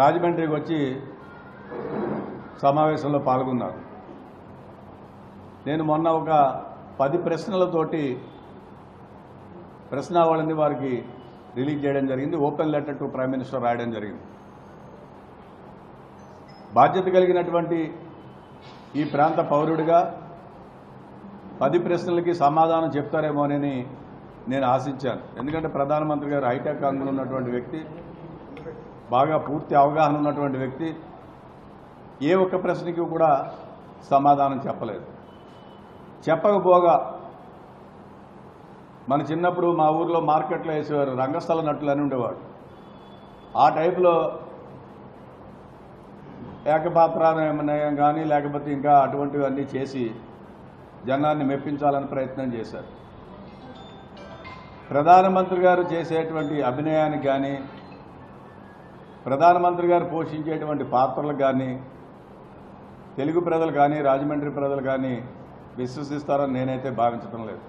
రాజమండ్రికి వచ్చి సమావేశంలో పాల్గొన్నారు. నేను మొన్న ఒక పది ప్రశ్నలతోటి ప్రశ్నావళిని వారికి రిలీజ్ చేయడం జరిగింది. Open letter to prime minister రాయడం జరిగింది. బాధ్యత కలిగినటువంటి ఈ ప్రాంత పౌరుడిగా పది ప్రశ్నలకి సమాధానం చెప్తారేమోనని నేను ఆశించాను. ఎందుకంటే ప్రధానమంత్రి గారు హైటెక్ అంగులు ఉన్నటువంటి వ్యక్తి. బాగా పూర్తి అవగాహన ఉన్నటువంటి వ్యక్తి ఏ ఒక్క ప్రశ్నకి కూడా సమాధానం చెప్పలేదు. చెప్పకపోగా మన చిన్నప్పుడు మా ఊర్లో మార్కెట్లో వేసేవారు రంగస్థల నటులు అని ఉండేవాడు. ఆ టైపులో ఏకపాత్రానయం కానీ లేకపోతే ఇంకా అటువంటివన్నీ చేసి జనాన్ని మెప్పించాలని ప్రయత్నం చేశారు. ప్రధానమంత్రి గారు చేసేటువంటి అభినయానికి కానీ ప్రధానమంత్రి గారు పోషించేటువంటి పాత్రలకు కానీ తెలుగు ప్రజలు కానీ రాజమండ్రి ప్రజలు కానీ విశ్వసిస్తారని నేనైతే భావించడం లేదు.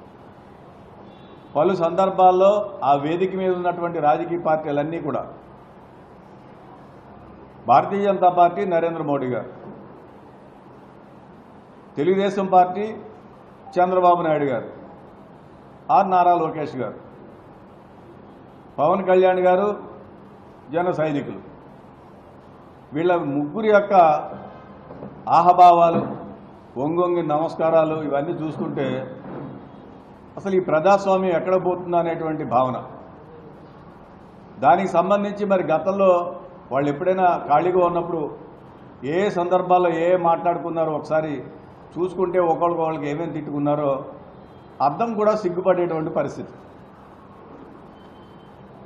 పలు సందర్భాల్లో ఆ వేదిక మీద ఉన్నటువంటి రాజకీయ పార్టీలన్నీ కూడా భారతీయ జనతా పార్టీ నరేంద్ర మోడీ గారు తెలుగుదేశం పార్టీ చంద్రబాబు నాయుడు గారు ఆర్ నారా లోకేష్ గారు పవన్ కళ్యాణ్ గారు జన సైనికులు. వీళ్ళ ముగ్గురి యొక్క ఆహభావాలు ఒంగొంగి నమస్కారాలు ఇవన్నీ చూసుకుంటే అసలు ఈ ప్రజాస్వామ్యం ఎక్కడ పోతుందా అనేటువంటి భావన. దానికి సంబంధించి మరి గతంలో వాళ్ళు ఎప్పుడైనా ఖాళీగా ఉన్నప్పుడు ఏ సందర్భాల్లో ఏ మాట్లాడుకున్నారో ఒకసారి చూసుకుంటే ఒకళ్ళకి ఏమేమి తిట్టుకున్నారో అర్థం కూడా సిగ్గుపడేటువంటి పరిస్థితి.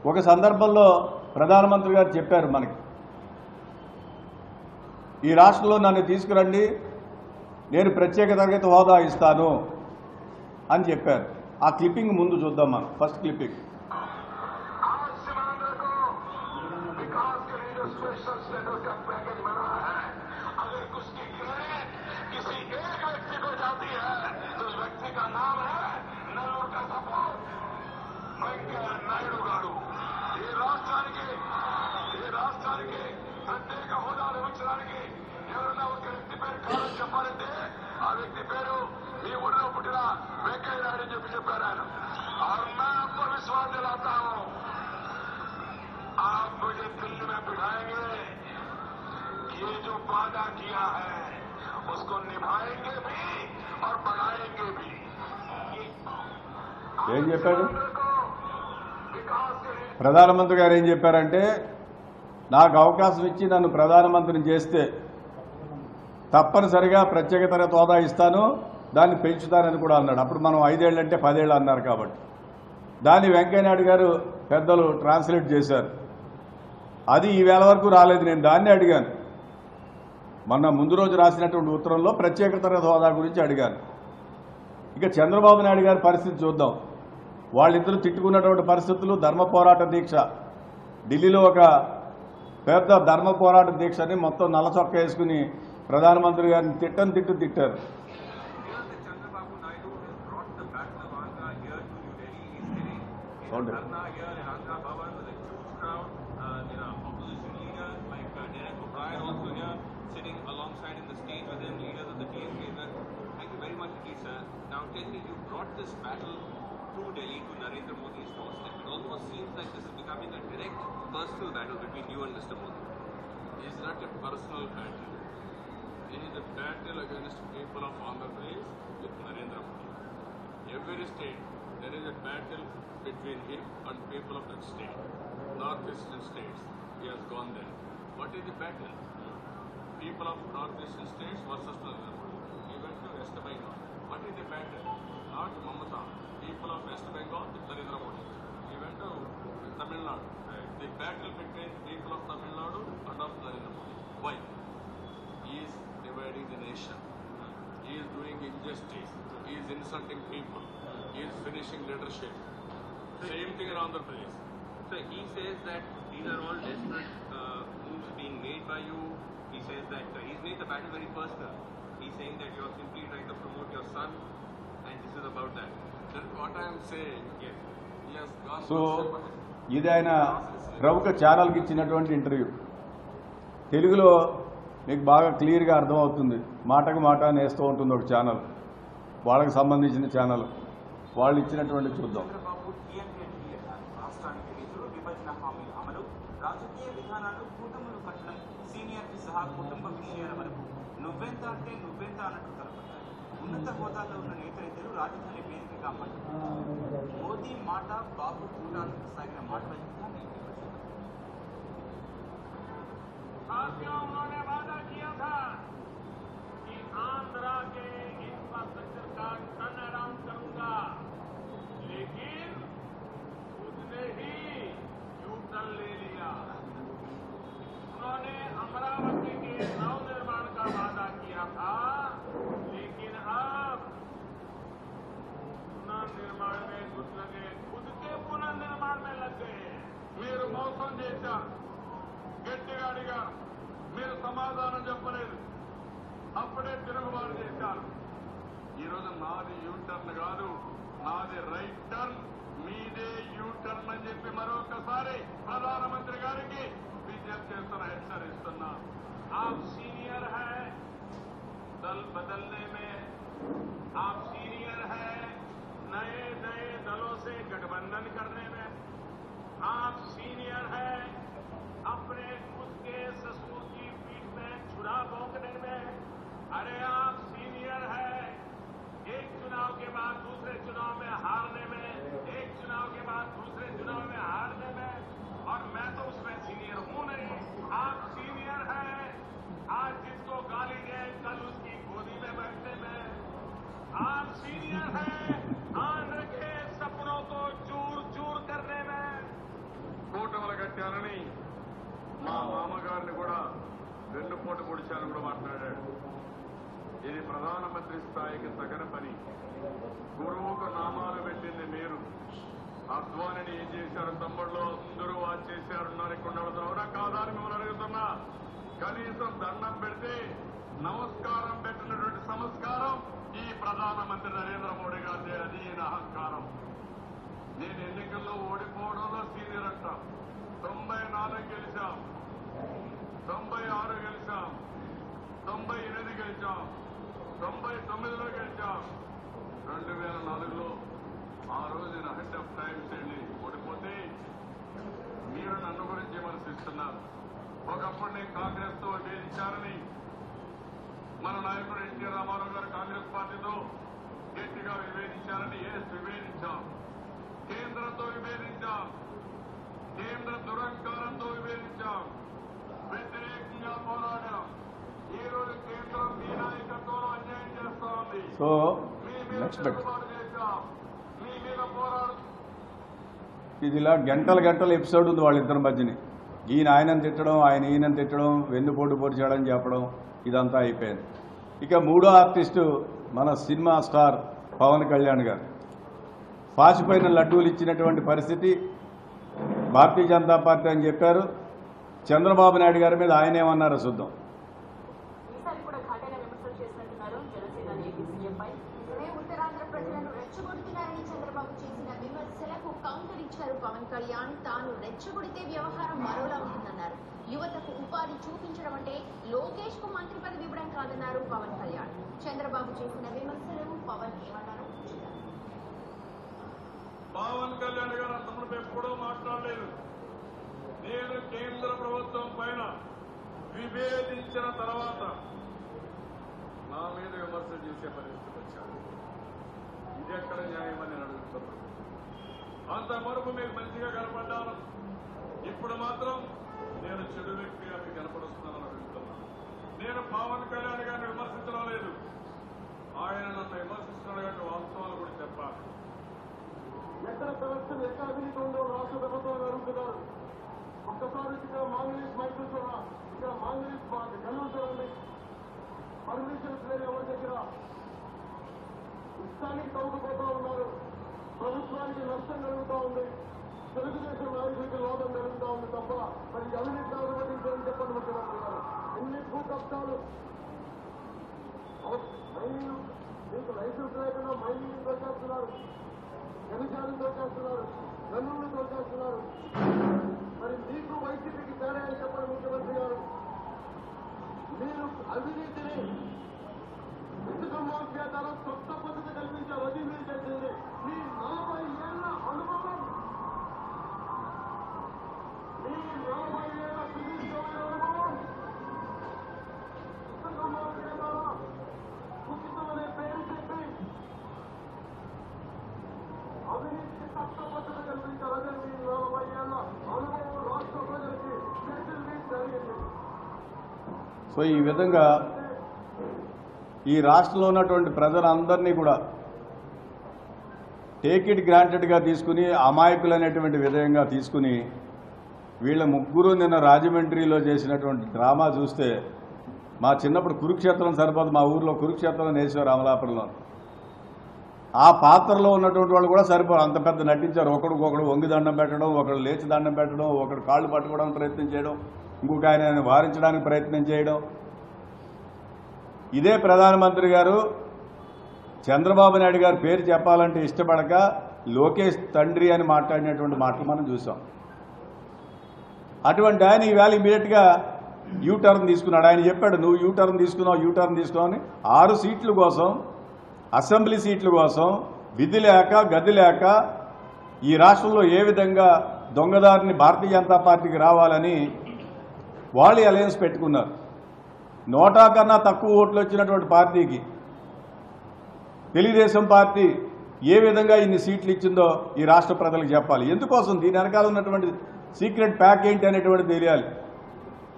ఒక సందర్భంలో ప్రధానమంత్రి గారు చెప్పారు మనకి. ఈ రాష్ట్రంలో నన్ను తీసుకురండి నేను ప్రత్యేక తరగతి హోదా ఇస్తాను అని చెప్పారు. ఆ క్లిప్పింగ్ ముందు చూద్దాం మనం ఫస్ట్ క్లిప్పింగ్. హోదా లభించడానికి ఎవరైనా ఒక వ్యక్తి పేరు కారణం చెప్పాలంటే ఆ వ్యక్తి పేరు మీ ఊళ్ళో పుట్టిన వెంకయ్య నాయుడు అని చెప్పి చెప్పారు ఆయన और मैं आपको विश्वास दिलाता हूं आप मुझे दिल्ली में बिठाएंगे ये जो वादा किया है उसको निभाएंगे भी और बढ़ाएंगे भी ఏం చెప్పాడు को विकास के लिए ప్రధానమంత్రి గారు ఏం చెప్పారంటే నాకు అవకాశం ఇచ్చి నన్ను ప్రధానమంత్రిని చేస్తే తప్పనిసరిగా ప్రత్యేక తరగతి హోదా ఇస్తాను దాన్ని పెంచుతానని కూడా అన్నాడు. అప్పుడు మనం ఐదేళ్ళు అంటే పదేళ్ళు అన్నారు కాబట్టి. దాన్ని వెంకయ్యనాయుడు గారు పెద్దలు ట్రాన్స్లేట్ చేశారు. అది ఈవేళ వరకు రాలేదు నేను దాన్ని అడిగాను. మొన్న ముందు రోజు రాసినటువంటి ఉత్తరంలో ప్రత్యేక తరగతి హోదా గురించి అడిగాను. ఇక చంద్రబాబు నాయుడు గారి పరిస్థితి చూద్దాం. వాళ్ళిద్దరూ తిట్టుకున్నటువంటి పరిస్థితులు ధర్మ పోరాట దీక్ష. ఢిల్లీలో ఒక పెద్ద ధర్మ పోరాట దీక్షని మొత్తం నల్ల చొక్క వేసుకుని ప్రధానమంత్రి గారిని తిట్టని తిట్టు తిట్టారు Here the Chandrababu Naidu has brought the battle of Andhra here to New Delhi. He's sitting in Hold it. Dharna here in Andhra Bhavan with a huge crowd. Uh, there are opposition leaders like uh, Derek O'Brien also here, sitting alongside in the stage with them, leaders of the TNP. Thank you very much indeed, sir. Now tell me, you brought this battle to Delhi to Narendra Modi's doorstep. It almost seems like this becoming a direct personal battle between you and Mr. Modi. It is not a personal battle. It is a battle against people of Andhra Pradesh with Narendra Modi. Every state, there is a battle between him and people of that state. Northeastern states, he has gone there. What is the battle? People of northeastern states versus Narendra Modi. He went to West Bengal. What is the battle? Not Mamata. People of West Bengal with Narendra Modi. He went to Tamil Nadu. The battle between people of Tamil Nadu and of Narendra Modi. Why? He is dividing the nation. He is doing injustice. He is insulting people. He is finishing leadership. Same thing in Andhra Pradesh. So he says that these are all desperate uh, moves being made by you. He says that uh, he's made the battle very personal. He's saying that you're simply trying to promote your son, and this is about that. That's what I am saying. Yes. He has gone ఇది ఆయన ప్రముఖ ఛానల్కి ఇచ్చినటువంటి interview. తెలుగులో మీకు బాగా క్లియర్గా అర్థమవుతుంది. మాటకు మాట నేస్తూ ఉంటుంది ఒక ఛానల్. వాళ్ళకి సంబంధించిన ఛానల్. వాళ్ళు ఇచ్చినటువంటి చూద్దాం. రాజకీయ విధానాలు కూటములు కట్టడం సీనియర్కి సహా కుటుంబ విషయాల వరకు. నువ్వెంత అంటే నువ్వెంత అన్నట్టు ఉన్నత హోదాలో ఉన్న నేతలు రాజధాని వేదికగా మాట్లాడారు మోదీ మాట బాబు చూడడానికి సాగిన మాటల యుద్ధాన్ని విమర్శించారు साथियों उन्होंने वादा किया था कि आंध्रा के इंफ्रास्ट्रक्चर का ప్రధానమంత్రి స్థాయికి తగన పని. గురువుకు నామాలు పెట్టింది మీరు. అద్వానిని ఏం చేశారు? తమ్ముళ్ళు అందరూ వాచ్ చేశారు ఉన్నారు ఇక్కడ అవునా? కాదా అని మిమ్మల్ని అడుగుతున్నా. కనీసం దండం పెడితే నమస్కారం పెట్టినటువంటి సంస్కారం ఈ ప్రధానమంత్రి నరేంద్ర మోడీ గారి అది ఈయన అహంకారం. నేను ఎన్నికల్లో ఓడిపోవడంలో సీనియర్ అంటాం. తొంభై నాలుగు గెలిచాం. తొంభై ఆరు గెలిచాం. తొంభై ఎనిమిది గెలిచాం. తొంభై తొమ్మిదిలో గెలిచాం. రెండు వేల నాలుగులో ఆ రోజు హెడ్ ఆఫ్ టైమ్స్ వెళ్ళి ఓడిపోతే మీరు నన్ను గురించి విమర్శిస్తున్నారు. ఒకప్పుడు నేను కాంగ్రెస్తో విభేదించారని మన నాయకుడు ఎన్టీ రామారావు గారు కాంగ్రెస్ పార్టీతో గట్టిగా విభేదించారని ఏ విభేదించాం కేంద్రంతో విభేదించాం కేంద్ర దురంకారంతో విభేదించాం వ్యతిరేకంగా పోరాడాం ఈ రోజు కేంద్రం మీ నాయకత్వంలో అన్యాయం చేస్తా ఉంది సో మీ నెక్స్ట్ బెట్. ఇది ఇలా గంటల గంటల ఎపిసోడ్ ఉంది వాళ్ళిద్దరి మధ్యని. ఈయన ఆయనను తిట్టడం ఆయన ఈయనను తిట్టడం వెన్నుపోటు చేయడం చెప్పడం ఇదంతా అయిపోయింది. ఇక మూడో ఆర్టిస్టు మన సినిమా స్టార్ పవన్ కళ్యాణ్ గారు. పాసిపోయిన లడ్డూలు ఇచ్చినటువంటి పరిస్థితి. భారతీయ జనతా పార్టీ అని చెప్పారు. చంద్రబాబు నాయుడు గారి మీద ఆయనేమన్నారు చూద్దాం ఈసారి కూడా ఘాటైన విమర్శలు చేసినట్టున్నారు జనసేన ఏపీ సీఎంపై ఇదే ఉత్తరాంధ్ర ప్రజలను రెచ్చగొడుతున్నారని చంద్రబాబు చేసిన విమర్శలకు కౌంటర్ ఇచ్చారు పవన్ కళ్యాణ్ తాను రెచ్చగొడితే వ్యవహారం మరోలా ఉంటుందన్నారు. యువతకు ఉపాధి చూపించడం అంటే లోకేష్కు మంత్రి పదవి ఇవ్వడం కాదన్నారు పవన్ కళ్యాణ్. చంద్రబాబు చేసిన విమర్శలు పవన్ ఏమన్నారు పవన్ కళ్యాణ్ గారు అంతకుముందు ఎప్పుడూ మాట్లాడలేదు. నేను కేంద్ర ప్రభుత్వం పైన విభేదించిన తర్వాత నా మీద విమర్శ చేసే పరిస్థితి వచ్చాను ఇది ఎక్కడ న్యాయమని అడుగుతున్నాను అంత మరుపు మీకు మంచిగా కనపడ్డాను. ఇప్పుడు మాత్రం నేను చెడు వ్యక్తిగా మీకు కనపడుస్తున్నానని అడుగుతున్నాను. నేను పవన్ కళ్యాణ్ గారిని విమర్శించడం లేదు. ఆయన నన్ను విమర్శిస్తున్నటువంటి వాస్తవాలు కూడా చెప్పాలి. ఎక్కడ వ్యవస్థలు ఎక్కడ అవినీతి ఉందో రాష్ట్ర ప్రభుత్వాలు అడుగుతున్నారు ఒక్కసారి ఇక్కడ మాంగళీస్ మైకులు చూడ ఇక్కడ మాంగళీస్ గల్లు చూడండి. పర్మిషన్స్ లేదు ఎవరి దగ్గర? ఇష్టానికి తగ్గుపోతా ఉన్నారు. ప్రభుత్వానికి నష్టం కలుగుతా ఉంది. తెలుగుదేశం నాయకులకి లోపం కలుగుతా ఉంది తప్ప మరి ఎవరిని అనుమతించని చెప్పండి ముఖ్యమంత్రి గారు? ఎన్ని భూ కబ్జాలు మైనింగ్ మీకు లైసెన్స్ లేకుండా మైనింగ్ దొరికేస్తున్నారు. వ్యభిచారం దొరికేస్తున్నారు. గనులను దొరికేస్తున్నారు. మరి మీకు వైసీపీకి తేడా అని చెప్పండి ముఖ్యమంత్రి గారు మీరు అవినీతిని ఇసుక మాఫియా ద్వారా కొత్త పద్ధతి కల్పించారు అది మీరు చేసింది మీ నలభై ఏళ్ళ అనుభవం మీ నలభై ఏళ్ళ సుదీర్ఘమైన అనుభవం ఇసుక మాఫియా ద్వారా ఉచితమనే పేరు చెప్పి అవినీతికి కొత్త పద్ధతి కల్పించారు అదే మీ నలభై ఏళ్ళ అనుభవం రాష్ట్ర ప్రజలకి చేసింది జరిగింది సో ఈ విధంగా ఈ రాష్ట్రంలో ఉన్నటువంటి ప్రజలందరినీ కూడా టేక్ ఇట్ గ్రాంటెడ్గా తీసుకుని అమాయకులైనటువంటి విధంగా తీసుకుని వీళ్ళ ముగ్గురు నిన్న రాజమండ్రిలో చేసినటువంటి డ్రామా చూస్తే మా చిన్నప్పుడు కురుక్షేత్రం సరిపోదు మా ఊర్లో కురుక్షేత్రం నేసారు అమలాపురంలో. ఆ పాత్రలో ఉన్నటువంటి వాళ్ళు కూడా సరిపోరు. అంత పెద్ద నటించారు. ఒకడికొకడు వంగి దండం పెట్టడం ఒకడు లేచి దండం పెట్టడం ఒకడు కాళ్ళు పట్టుకోవడానికి ప్రయత్నం చేయడం. ఇంకొక ఆయన వారించడానికి ప్రయత్నం చేయడం. ఇదే ప్రధానమంత్రి గారు చంద్రబాబు నాయుడు గారి పేరు చెప్పాలంటే ఇష్టపడక లోకేష్ తండ్రి అని మాట్లాడినటువంటి మాటలు మనం చూసాం. అటువంటి ఆయన ఈవేళ ఇమీడియట్గా యూ టర్న్ తీసుకున్నాడు. ఆయన చెప్పాడు నువ్వు యూ టర్న్ తీసుకున్నావు యూ టర్న్ తీసుకున్నావు అని. ఆరు సీట్ల కోసం అసెంబ్లీ సీట్ల కోసం విధి లేక గది లేక ఈ రాష్ట్రంలో ఏ విధంగా దొంగదారిని భారతీయ జనతా పార్టీకి రావాలని వాళ్ళు అలయన్స్ పెట్టుకున్నారు. నోటా కన్నా తక్కువ ఓట్లు వచ్చినటువంటి పార్టీకి తెలుగుదేశం పార్టీ ఏ విధంగా ఇన్ని సీట్లు ఇచ్చిందో ఈ రాష్ట్ర ప్రజలకు చెప్పాలి. ఎందుకోసం? దీని వెనకాల ఉన్నటువంటి సీక్రెట్ ప్యాక్ ఏంటి అనేటువంటి తెలియాలి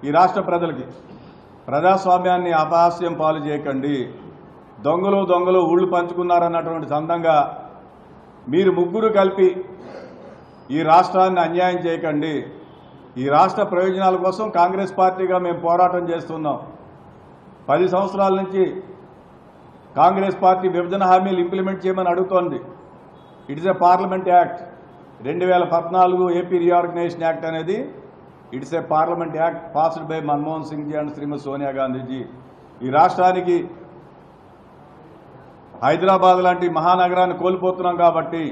ఈ రాష్ట్ర ప్రజలకి. ప్రజాస్వామ్యాన్ని అపహాస్యం పాలు చేయకండి. దొంగలు దొంగలు ఊళ్ళు పంచుకున్నారన్నటువంటి సందంగా మీరు ముగ్గురు కలిపి ఈ రాష్ట్రాన్ని అన్యాయం చేయకండి. ఈ రాష్ట్ర ప్రయోజనాల కోసం కాంగ్రెస్ పార్టీగా మేము పోరాటం చేస్తున్నాం. పది సంవత్సరాల నుంచి కాంగ్రెస్ పార్టీ విభజన హామీలు ఇంప్లిమెంట్ చేయమని అడుగుతోంది. It is a parliament act రెండు వేల పద్నాలుగు ఏపీ రీఆర్గనైజేషన్ యాక్ట్ అనేది it's a parliament act passed by Manmohan Singh ji and Shrimati Sonia Gandhiji ఈ రాష్ట్రానికి హైదరాబాద్ లాంటి మహానగరాన్ని కోల్పోతున్నాం కాబట్టి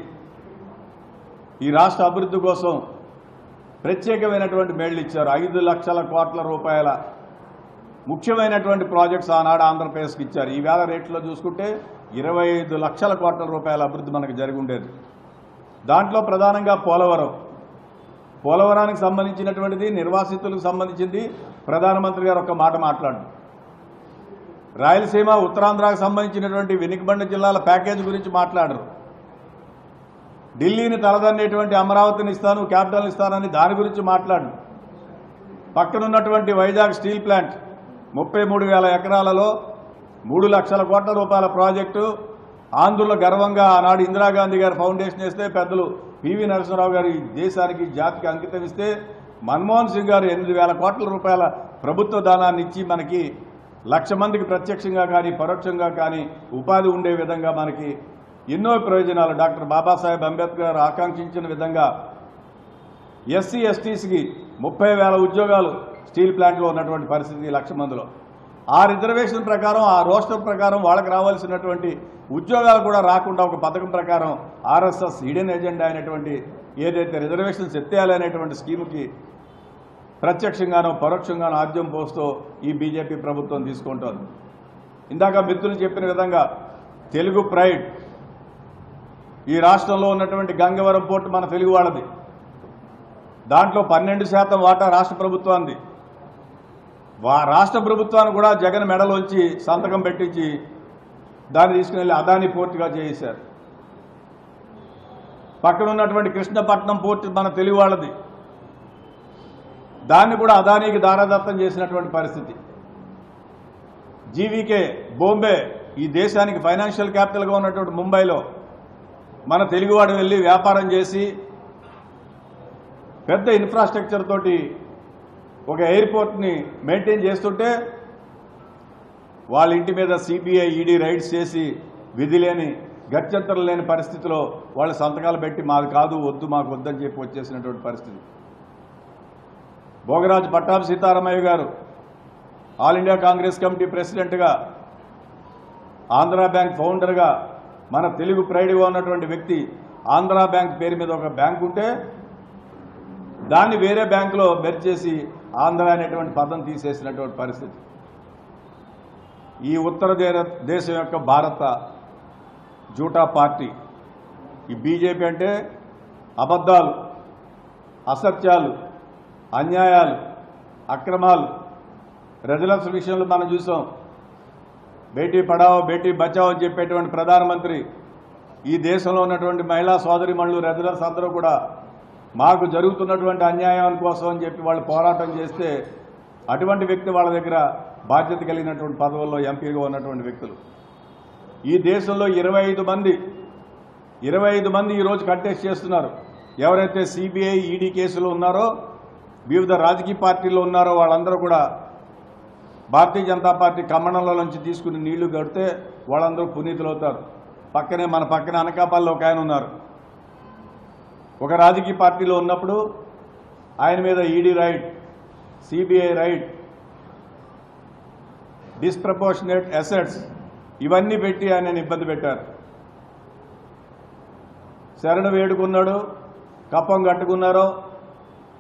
ఈ రాష్ట్ర అభివృద్ధి కోసం ప్రత్యేకమైనటువంటి మేళ్ళు ఇచ్చారు. ఐదు లక్షల కోట్ల రూపాయల ముఖ్యమైనటువంటి ప్రాజెక్ట్స్ ఆనాడు ఆంధ్రప్రదేశ్కి ఇచ్చారు. ఈ వేల రేట్లో చూసుకుంటే ఇరవై ఐదు లక్షల కోట్ల రూపాయల అభివృద్ధి మనకు జరిగి ఉండేది దాంట్లో ప్రధానంగా పోలవరం. పోలవరానికి సంబంధించినటువంటిది నిర్వాసితులకు సంబంధించింది ప్రధానమంత్రి గారు ఒక మాట మాట్లాడు రాయలసీమ ఉత్తరాంధ్రకు సంబంధించినటువంటి వెనుకబండ జిల్లాల ప్యాకేజ్ గురించి మాట్లాడరు. ఢిల్లీని తలదన్నేటువంటి అమరావతిని ఇస్తాను క్యాపిటల్ ఇస్తానని దాని గురించి మాట్లాడు. పక్కనున్నటువంటి వైజాగ్ స్టీల్ ప్లాంట్ ముప్పై మూడు వేల ఎకరాలలో మూడు లక్షల కోట్ల రూపాయల ప్రాజెక్టు. ఆంధ్రుల గర్వంగా ఆనాడు ఇందిరాగాంధీ గారు ఫౌండేషన్ వేస్తే పెద్దలు పివి నరసింహరావు గారు ఈ దేశానికి జాతికి అంకితం ఇస్తే మన్మోహన్ సింగ్ గారు ఎనిమిది వేల కోట్ల రూపాయల ప్రభుత్వ దానాన్ని ఇచ్చి మనకి లక్ష మందికి ప్రత్యక్షంగా కానీ పరోక్షంగా కానీ ఉపాధి ఉండే విధంగా మనకి ఎన్నో ప్రయోజనాలు. డాక్టర్ బాబాసాహెబ్ అంబేద్కర్ ఆకాంక్షించిన విధంగా ఎస్సీ ఎస్టీస్కి ముప్పై వేల ఉద్యోగాలు స్టీల్ ప్లాంట్లో ఉన్నటువంటి పరిస్థితి లక్ష మందిలో ఆ రిజర్వేషన్ ప్రకారం ఆ రోస్టర్ ప్రకారం వాళ్ళకి రావాల్సినటువంటి ఉద్యోగాలు కూడా రాకుండా ఒక పథకం ప్రకారం ఆర్ఎస్ఎస్ హిడెన్ ఎజెండా అయినటువంటి ఏదైతే రిజర్వేషన్స్ ఎత్తేయాలనేటువంటి స్కీమ్కి ప్రత్యక్షంగానో పరోక్షంగానో ఆద్యం పోస్తూ ఈ బీజేపీ ప్రభుత్వం తీసుకుంటోంది. ఇందాక మిత్రులు చెప్పిన విధంగా తెలుగు ప్రైడ్ ఈ రాష్ట్రంలో ఉన్నటువంటి గంగవరం పోర్టు మన తెలుగు వాళ్ళది. దాంట్లో పన్నెండు శాతం వాటా రాష్ట్ర ప్రభుత్వానికి వా రాష్ట్ర ప్రభుత్వాన్ని కూడా జగన్ మెడలోంచి సంతకం పెట్టించి దాన్ని తీసుకుని అదాని పోర్టుగా చేశారు పక్కన ఉన్నటువంటి కృష్ణపట్నం పోర్టు మన తెలుగు వాళ్ళది. దాన్ని కూడా అదానికి దారాదత్తం చేసినటువంటి పరిస్థితి. జీవీకే బాంబే ఈ దేశానికి ఫైనాన్షియల్ క్యాపిటల్గా ఉన్నటువంటి ముంబైలో మన తెలుగువాడు వెళ్ళి వ్యాపారం చేసి పెద్ద ఇన్ఫ్రాస్ట్రక్చర్ తోటి ఒక ఎయిర్పోర్ట్ని మెయింటైన్ చేస్తుంటే వాళ్ళ ఇంటి మీద సిబిఐ ఈడీ రైడ్స్ చేసి విధి లేని గత్యంతరం లేని పరిస్థితిలో వాళ్ళు సంతకాలు పెట్టి మాది కాదు వద్దు మాకు వద్దని చెప్పి వచ్చేసినటువంటి పరిస్థితి. భోగరాజు పట్టాభి సీతారామయ్య గారు ఆల్ ఇండియా కాంగ్రెస్ కమిటీ ప్రెసిడెంట్గా ఆంధ్రా బ్యాంక్ ఫౌండర్గా మన తెలుగు ప్రైడ్గా ఉన్నటువంటి వ్యక్తి ఆంధ్రా బ్యాంక్ పేరు మీద ఒక బ్యాంక్ ఉంటే దాన్ని వేరే బ్యాంకులో బెర్ చేసి ఆంధ్ర అనేటువంటి పదం తీసేసినటువంటి పరిస్థితి. ఈ ఉత్తర దేశం యొక్క భారత జూటా పార్టీ ఈ బీజేపీ అంటే అబద్ధాలు అసత్యాలు అన్యాయాలు అక్రమాలు రెజలర్స్ విషయంలో మనం చూసాం. బేటీ పడావో బేటీ బచావో అని చెప్పేటువంటి ప్రధానమంత్రి ఈ దేశంలో ఉన్నటువంటి మహిళా సోదరి మళ్ళీ రెజలర్స్ అందరూ కూడా మాకు జరుగుతున్నటువంటి అన్యాయం కోసం అని చెప్పి వాళ్ళు పోరాటం చేస్తే అటువంటి వ్యక్తి వాళ్ళ దగ్గర బాధ్యత కలిగినటువంటి పదవుల్లో ఎంపీగా ఉన్నటువంటి వ్యక్తులు. ఈ దేశంలో ఇరవై ఐదు మంది ఇరవై ఐదు మంది ఈరోజు కంటెస్ట్ చేస్తున్నారు. ఎవరైతే సిబిఐ ఈడీ కేసులు ఉన్నారో వివిధ రాజకీయ పార్టీల్లో ఉన్నారో వాళ్ళందరూ కూడా భారతీయ జనతా పార్టీ కమ్మణంలో నుంచి తీసుకుని నీళ్ళు కడితే వాళ్ళందరూ పునీతులవుతారు పక్కనే మన పక్కన అనకాపల్లిలో ఒక ఆయన ఉన్నారు. ఒక రాజకీయ పార్టీలో ఉన్నప్పుడు ఆయన మీద ED right CBI right disproportionate assets ఇవన్నీ పెట్టి ఆయన ఇబ్బంది పెట్టారు. శరణు వేడుకున్నాడు కప్పం కట్టుకున్నారు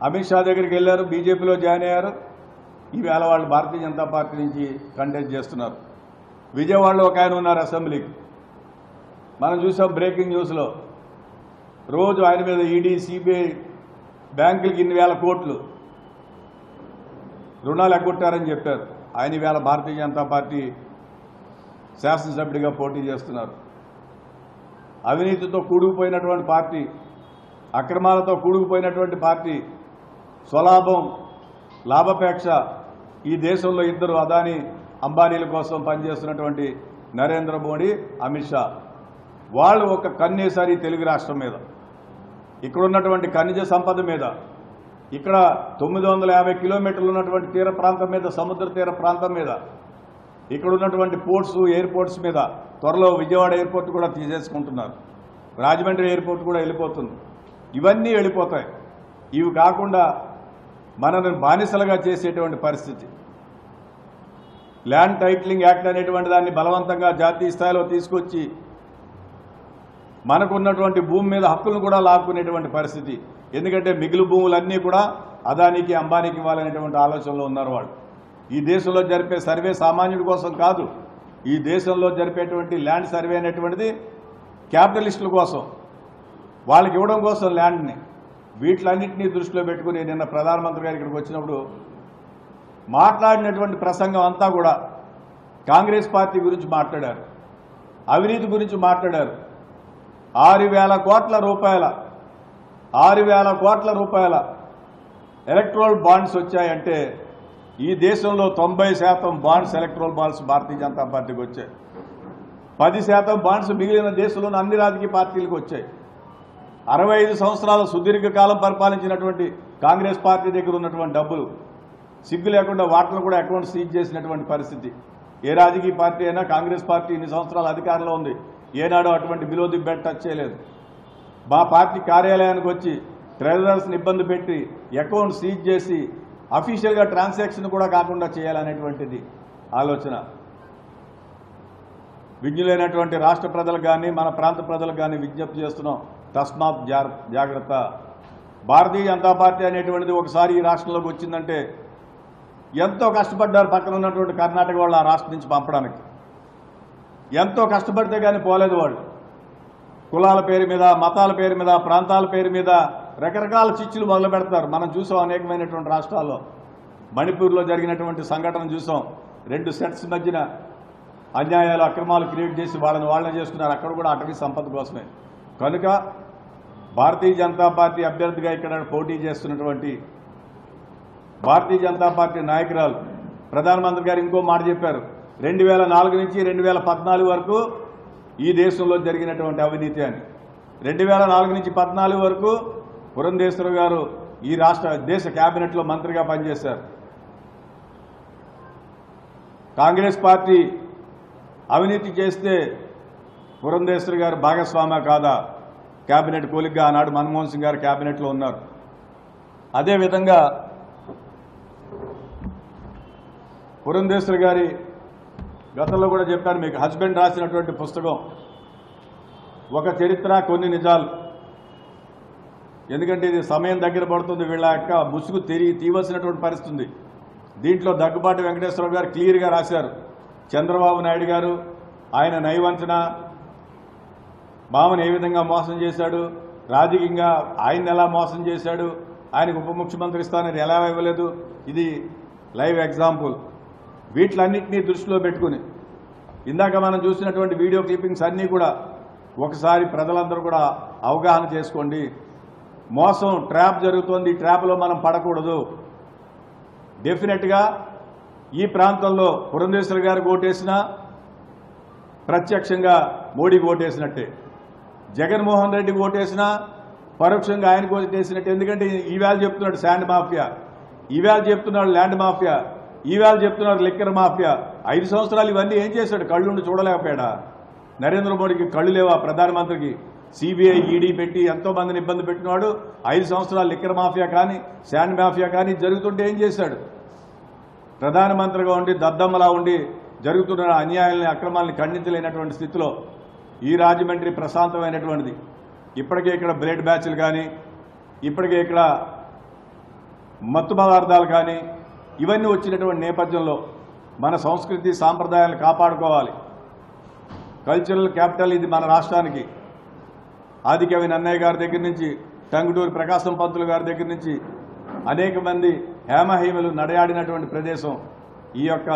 అమిత్ షా దగ్గరికి వెళ్ళారు బీజేపీలో జాయిన్ అయ్యారు. ఈవేళ వాళ్ళు భారతీయ జనతా పార్టీ నుంచి కంటెస్ట్ చేస్తున్నారు. విజయవాడలో ఒక ఆయన ఉన్నారు అసెంబ్లీకి. మనం చూసాం బ్రేకింగ్ న్యూస్లో. రోజు ఆయన మీద ఈడీ సిబిఐ బ్యాంకులకి ఇన్ని వేల కోట్లు. రుణాలు ఎగ్గొట్టారని చెప్పారు. ఆయన వేళ భారతీయ జనతా పార్టీ శాసనసభ్యుడిగా పోటీ చేస్తున్నారు. అవినీతితో కూడుకుపోయినటువంటి పార్టీ అక్రమాలతో కూడుకుపోయినటువంటి పార్టీ స్వలాభం లాభపేక్ష ఈ దేశంలో ఇద్దరు అదాని అంబానీల కోసం పనిచేస్తున్నటువంటి నరేంద్ర మోడీ అమిత్ షా. వాళ్ళు ఒక కన్నేసారి తెలుగు రాష్ట్రం మీద ఇక్కడ ఉన్నటువంటి ఖనిజ సంపద మీద ఇక్కడ తొమ్మిది వందల యాభై కిలోమీటర్లు ఉన్నటువంటి తీర ప్రాంతం మీద సముద్ర తీర ప్రాంతం మీద ఇక్కడ ఉన్నటువంటి పోర్ట్స్ ఎయిర్పోర్ట్స్ మీద త్వరలో విజయవాడ ఎయిర్పోర్ట్ కూడా తీసేసుకుంటున్నారు. రాజమండ్రి ఎయిర్పోర్ట్ కూడా వెళ్ళిపోతుంది. ఇవన్నీ వెళ్ళిపోతాయి. ఇవి కాకుండా మనల్ని బానిసలుగా చేసేటువంటి పరిస్థితి. ల్యాండ్ టైటిలింగ్ యాక్ట్ అనేటువంటి దాన్ని బలవంతంగా జాతీయ స్థాయిలో తీసుకొచ్చి మనకున్నటువంటి భూమి మీద హక్కులను కూడా లాక్కునేటువంటి పరిస్థితి. ఎందుకంటే మిగిలి భూములన్నీ కూడా అదానికి అంబానీకి ఇవ్వాలనేటువంటి ఆలోచనలో ఉన్నారు వాళ్ళు. ఈ దేశంలో జరిపే సర్వే సామాన్యుడి కోసం కాదు. ఈ దేశంలో జరిపేటువంటి ల్యాండ్ సర్వే అనేటువంటిది క్యాపిటలిస్టుల కోసం. వాళ్ళకి ఇవ్వడం కోసం ల్యాండ్ని. వీటిలన్నింటినీ దృష్టిలో పెట్టుకుని నిన్న ప్రధానమంత్రి గారు ఇక్కడికి వచ్చినప్పుడు మాట్లాడినటువంటి ప్రసంగం అంతా కూడా కాంగ్రెస్ పార్టీ గురించి మాట్లాడారు. అవినీతి గురించి మాట్లాడారు. ఆరు వేల కోట్ల రూపాయల ఆరు వేల కోట్ల రూపాయల ఎలక్ట్రోల్ బాండ్స్ వచ్చాయంటే ఈ దేశంలో తొంభై శాతం bonds electoral bonds Bharatiya Janata పార్టీకి వచ్చాయి. పది శాతం బాండ్స్ మిగిలిన దేశంలోని అన్ని రాజకీయ పార్టీలకు వచ్చాయి. అరవై ఐదు సంవత్సరాల సుదీర్ఘకాలం పరిపాలించినటువంటి కాంగ్రెస్ పార్టీ దగ్గర ఉన్నటువంటి డబ్బులు సిగ్గు లేకుండా వాటర్లు కూడా అకౌంట్ సీజ్ చేసినటువంటి పరిస్థితి. ఏ రాజకీయ పార్టీ అయినా కాంగ్రెస్ పార్టీ ఇన్ని సంవత్సరాల అధికారంలో ఉంది ఏనాడో అటువంటి బిలో ది బెడ్ టచ్ చేయలేదు. మా పార్టీ కార్యాలయానికి వచ్చి ట్రెజరర్స్ని ఇబ్బంది పెట్టి అకౌంట్ సీజ్ చేసి అఫీషియల్గా ట్రాన్సాక్షన్ కూడా కాకుండా చేయాలనేటువంటిది ఆలోచన. విజ్ఞులైనటువంటి రాష్ట్ర ప్రజలకు కానీ మన ప్రాంత ప్రజలకు కానీ విజ్ఞప్తి చేస్తున్నాం. తస్మాత్ జాగ్రత్త. భారతీయ జనతా పార్టీ అనేటువంటిది ఒకసారి ఈ రాష్ట్రంలోకి వచ్చిందంటే ఎంతో కష్టపడ్డారు పక్కన ఉన్నటువంటి కర్ణాటక వాళ్ళు ఆ రాష్ట్రం నుంచి పంపడానికి. ఎంతో కష్టపడితే కానీ పోలేదు వాళ్ళు. కులాల పేరు మీద మతాల పేరు మీద ప్రాంతాల పేరు మీద రకరకాల చిచ్చులు మొదలు పెడతారు. మనం చూసాం అనేకమైనటువంటి రాష్ట్రాల్లో. మణిపూర్లో జరిగినటువంటి సంఘటన చూసాం. రెండు సెట్స్ మధ్యన అన్యాయాలు అక్రమాలు క్రియేట్ చేసి వాళ్ళని వాళ్ళని చేసుకున్నారు. అక్కడ కూడా అటవీ సంపద కోసమే. కనుక భారతీయ జనతా పార్టీ అభ్యర్థిగా ఇక్కడ పోటీ చేస్తున్నటువంటి భారతీయ జనతా పార్టీ నాయకురాలు ప్రధానమంత్రి గారు ఇంకో మాట చెప్పారు. రెండు వేల నాలుగు నుంచి రెండు వేల పద్నాలుగు వరకు ఈ దేశంలో జరిగినటువంటి అవినీతి అని. రెండు వేల నాలుగు నుంచి పద్నాలుగు వరకు పురంధేశ్వర గారు ఈ రాష్ట్ర దేశ క్యాబినెట్లో మంత్రిగా పనిచేశారు. కాంగ్రెస్ పార్టీ అవినీతి చేస్తే పురంధేశ్వరి గారు భాగస్వామ్య కాదా? కేబినెట్ కూలిగ్గా ఆనాడు మన్మోహన్ సింగ్ గారు కేబినెట్లో ఉన్నారు. అదేవిధంగా పురంధేశ్వరి గారి గతంలో కూడా చెప్పాను మీకు హస్బెండ్ రాసినటువంటి పుస్తకం. ఒక చరిత్ర కొన్ని నిజాలు. ఎందుకంటే ఇది సమయం దగ్గర పడుతుంది వీళ్ళ యొక్క ముసుగు తిరిగి తీవలసినటువంటి పరిస్థితుంది దీంట్లో దగ్గుబాటి వెంకటేశ్వరరావు గారు క్లియర్గా రాశారు. చంద్రబాబు నాయుడు గారు ఆయన నైవంచన మామను ఏ విధంగా మోసం చేశాడు? రాజకీయంగా ఆయన ఎలా మోసం చేశాడు? ఆయనకు ఉప ముఖ్యమంత్రి స్థానాన్ని ఎలా ఇవ్వలేదు? ఇది లైవ్ ఎగ్జాంపుల్. వీటిలన్నింటినీ దృష్టిలో పెట్టుకుని. ఇందాక మనం చూసినటువంటి వీడియో క్లిప్పింగ్స్ అన్నీ కూడా ఒకసారి ప్రజలందరూ కూడా అవగాహన చేసుకోండి. మోసం ట్రాప్ జరుగుతోంది. ఈ ట్రాప్లో మనం పడకూడదు. డెఫినెట్గా ఈ ప్రాంతంలో పురంధేశ్వరి గారు ఓటేసినా ప్రత్యక్షంగా మోడీకి ఓటేసినట్టే. జగన్మోహన్ రెడ్డికి ఓటేసినా పరోక్షంగా ఆయనకు ఓటేసినట్టు. ఎందుకంటే ఈవేళ చెప్తున్నాడు శాండ్ మాఫియా. ఈవేళ చెప్తున్నాడు ల్యాండ్ మాఫియా. ఈవేళ చెప్తున్నాడు లిక్కర్ మాఫియా. ఐదు సంవత్సరాలు ఇవన్నీ ఏం చేశాడు? కళ్ళుండి చూడలేకపోయాడా? నరేంద్ర మోడీకి కళ్ళు లేవా ప్రధానమంత్రికి? సిబిఐ ఈడీ పెట్టి ఎంతో మందిని ఇబ్బంది పెట్టినవాడు ఐదు సంవత్సరాలు లిక్కర్ మాఫియా కానీ శాండ్ మాఫియా కానీ జరుగుతుంటే ఏం చేశాడు? ప్రధానమంత్రిగా ఉండి దద్దమ్మలా ఉండి జరుగుతున్న అన్యాయాలని అక్రమాలని ఖండించలేనటువంటి స్థితిలో ఈ రాజమండ్రి ప్రశాంతమైనటువంటిది. ఇప్పటికే ఇక్కడ బ్లేడ్ బ్యాచ్లు కానీ ఇప్పటికే ఇక్కడ మత్తు పదార్థాలు కానీ ఇవన్నీ వచ్చినటువంటి నేపథ్యంలో మన సంస్కృతి సాంప్రదాయాలను కాపాడుకోవాలి. కల్చరల్ క్యాపిటల్ ఇది మన రాష్ట్రానికి. ఆదికవి నన్నయ్య గారి దగ్గర నుంచి టంగుటూరి ప్రకాశం పంతులు గారి దగ్గర నుంచి అనేక మంది హేమహీమలు నడయాడినటువంటి ప్రదేశం ఈ యొక్క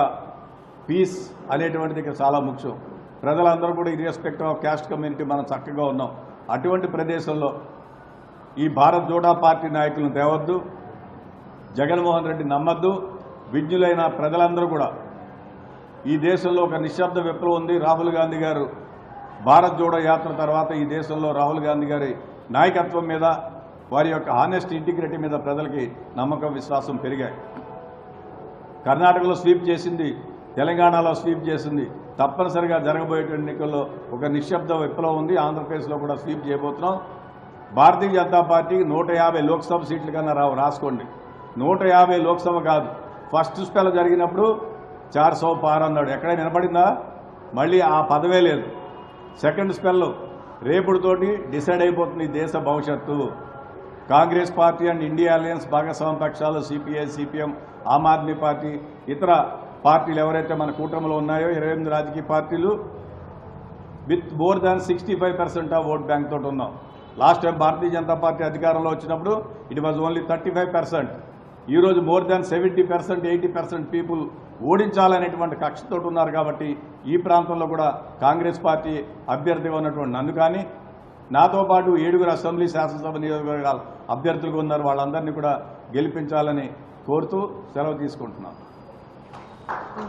పీస్ అనేటువంటిది ఇక్కడ చాలా ముఖ్యం. ప్రజలందరూ కూడా ఇర్రెస్పెక్ట్ ఆఫ్ క్యాస్ట్ కమ్యూనిటీ మనం చక్కగా ఉన్నాం. అటువంటి ప్రదేశంలో ఈ భారత్ జోడా పార్టీ నాయకులను తేవద్దు జగన్మోహన్ రెడ్డి నమ్మద్దు విజ్ఞులైన ప్రజలందరూ కూడా. ఈ దేశంలో ఒక నిశ్శబ్ద విప్లవం ఉంది. రాహుల్ గాంధీ గారు భారత్ జోడో యాత్ర తర్వాత ఈ దేశంలో రాహుల్ గాంధీ గారి నాయకత్వం మీద వారి యొక్క హానెస్ట్ ఇంటిగ్రిటీ మీద ప్రజలకి నమ్మకం విశ్వాసం పెరిగాయి. కర్ణాటకలో స్వీప్ చేసింది తెలంగాణలో స్వీప్ చేసింది. తప్పనిసరిగా జరగబోయేటువంటి ఎన్నికల్లో ఒక నిశ్శబ్ద విప్లవం ఉంది. ఆంధ్రప్రదేశ్లో కూడా స్వీప్ చేయబోతున్నాం. భారతీయ జనతా పార్టీ నూట యాభై లోక్సభ సీట్లు కన్నా రావు రాసుకోండి. నూట యాభై లోక్సభ కాదు. ఫస్ట్ స్పెల్ జరిగినప్పుడు చార్ సో పార్ అన్నాడు. ఎక్కడైనా వినపడిందా? మళ్ళీ ఆ పదవే లేదు. సెకండ్ స్పెల్ రేపుడుతోటి డిసైడ్ అయిపోతుంది దేశ భవిష్యత్తు. Congress party and India alliance భాగస్వామ్య పక్షాలు CPI CPM Aam Aadmi party ఇతర పార్టీలు ఎవరైతే మన కూటమిలో ఉన్నాయో ఇరవై ఎనిమిది రాజకీయ పార్టీలు with more than sixty five percent of vote bank తోటి ఉన్నాం. Last time Bharatiya Janata party అధికారంలో వచ్చినప్పుడు it was only thirty five percent. ఈరోజు more than seventy percent eighty percent people ఓడించాలనేటువంటి కక్షతో ఉన్నారు కాబట్టి ఈ ప్రాంతంలో కూడా కాంగ్రెస్ పార్టీ అభ్యర్థిగా ఉన్నటువంటి నన్ను కానీ నాతో పాటు ఏడుగురు అసెంబ్లీ శాసనసభ నియోజకవర్గాల అభ్యర్థులుగా ఉన్నారు. వాళ్ళందరినీ కూడా గెలిపించాలని కోరుతూ సెలవు తీసుకుంటున్నాను. 嗯。